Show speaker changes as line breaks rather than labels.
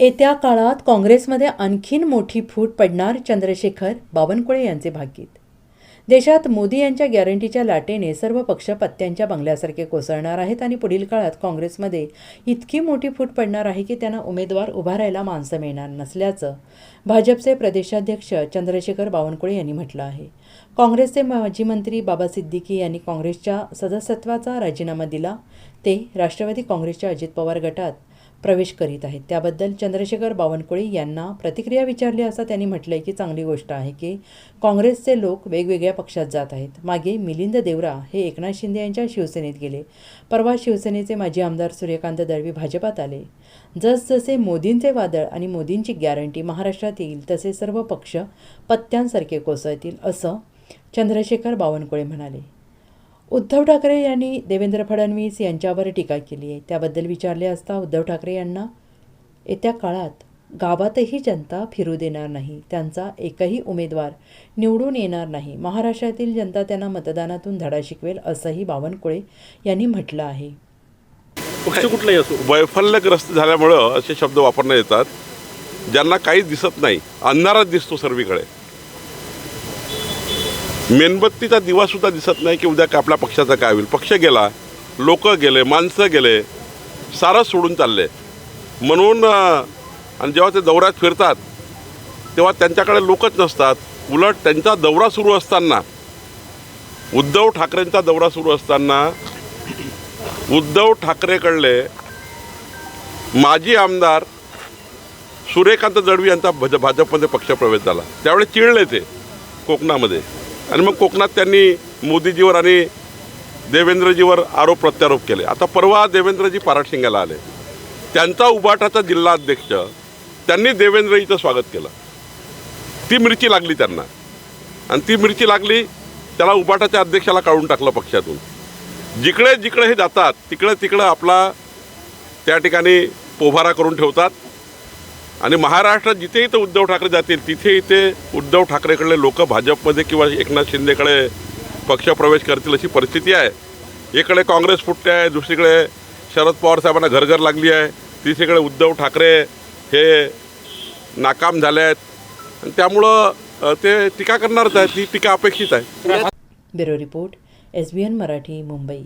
येत्या काळात काँग्रेसमध्ये आणखीन मोठी फूट पडणार चंद्रशेखर बावनकुळे यांचे भाकीत. देशात मोदी यांच्या गॅरंटीच्या लाटेने सर्व पक्ष पत्त्यांच्या बंगल्यासारखे कोसळणार आहेत आणि पुढील काळात काँग्रेसमध्ये इतकी मोठी फूट पडणार आहे की त्यांना उमेदवार उभारायला माणसं मिळणार नसल्याचं भाजपचे प्रदेशाध्यक्ष चंद्रशेखर बावनकुळे यांनी म्हटलं आहे. काँग्रेसचे माजी मंत्री बाबा सिद्दीकी यांनी काँग्रेसच्या सदस्यत्वाचा राजीनामा दिला. ते राष्ट्रवादी काँग्रेसच्या अजित पवार गटात प्रवेश करीत आहेत. त्याबद्दल चंद्रशेखर बावनकुळे यांना प्रतिक्रिया विचारली असता त्यांनी म्हटलंय की चांगली गोष्ट आहे की काँग्रेसचे लोक वेगवेगळ्या पक्षात जात आहेत. मागे मिलिंद देवरा हे एकनाथ शिंदे यांच्या शिवसेनेत गेले. परवा शिवसेनेचे माजी आमदार सूर्यकांत दळवी भाजपात आले. जसजसे मोदींचे वादळ आणि मोदींची गॅरंटी महाराष्ट्रात येईल तसे सर्व पक्ष पत्त्यांसारखे कोसळतील असं चंद्रशेखर बावनकुळे म्हणाले. उद्धव ठाकरे यांनी देवेंद्र फडणवीस यांच्यावर टीका केली आहे. त्याबद्दल विचारले असता उद्धव ठाकरे यांना येत्या काळात गावातही जनता फिरू देणार नाही. त्यांचा एकही उमेदवार निवडून येणार नाही. महाराष्ट्रातील जनता त्यांना मतदानातून धडा शिकवेल असंही बावनकुळे यांनी म्हटलं आहे.
पक्ष कुठलाही असो.
वैफल्यग्रस्त झाल्यामुळं असे शब्द वापरण्यात येतात ज्यांना काही दिसत नाही. अंधारात दिसतो सर्वीकडे. मेणबत्तीचा दिवासुद्धा दिसत नाही की उद्या का आपल्या पक्षाचा काय होईल. पक्ष गेला लोक गेले माणसं गेले सारं सोडून चालले. म्हणून आणि जेव्हा ते दौऱ्यात फिरतात तेव्हा त्यांच्याकडे लोकच नसतात. उलट त्यांचा दौरा सुरू असताना उद्धव ठाकरेंचा दौरा सुरू असताना उद्धव ठाकरेकडले माजी आमदार सूर्यकांत दळवी यांचा भज भाजपमध्ये पक्षप्रवेश झाला. त्यावेळी चिडले ते कोकणामध्ये. आणि मग कोकणात त्यांनी मोदीजीवर आणि देवेंद्रजीवर आरोप प्रत्यारोप केले. आता परवा देवेंद्रजी पाराटशिंगाला आले. त्यांचा उबाटाचा जिल्हा अध्यक्ष त्यांनी देवेंद्रजीचं स्वागत केलं. ती मिरची लागली त्यांना. आणि ती मिरची लागली त्याला उबाटाच्या अध्यक्षाला काढून टाकलं पक्षातून. जिकडे जिकडे हे जातात तिकडे तिकडं आपला त्या ठिकाणी पोभारा करून ठेवतात. आणि महाराष्ट्रात जिथे इथं उद्धव ठाकरे जातील तिथे इथे उद्धव ठाकरेकडले लोक भाजपमध्ये किंवा एकनाथ शिंदेकडे पक्षप्रवेश करतील अशी परिस्थिती आहे. इकडे काँग्रेस फुटते आहे दुसरीकडे शरद पवार साहेबांना घरघर लागली आहे. तिसरीकडे उद्धव ठाकरे हे नाकाम झाले आहेत. आणि त्यामुळं ते टीका करणारच आहे ती टीका अपेक्षित आहे.
Bureau report S B N Marathi Mumbai.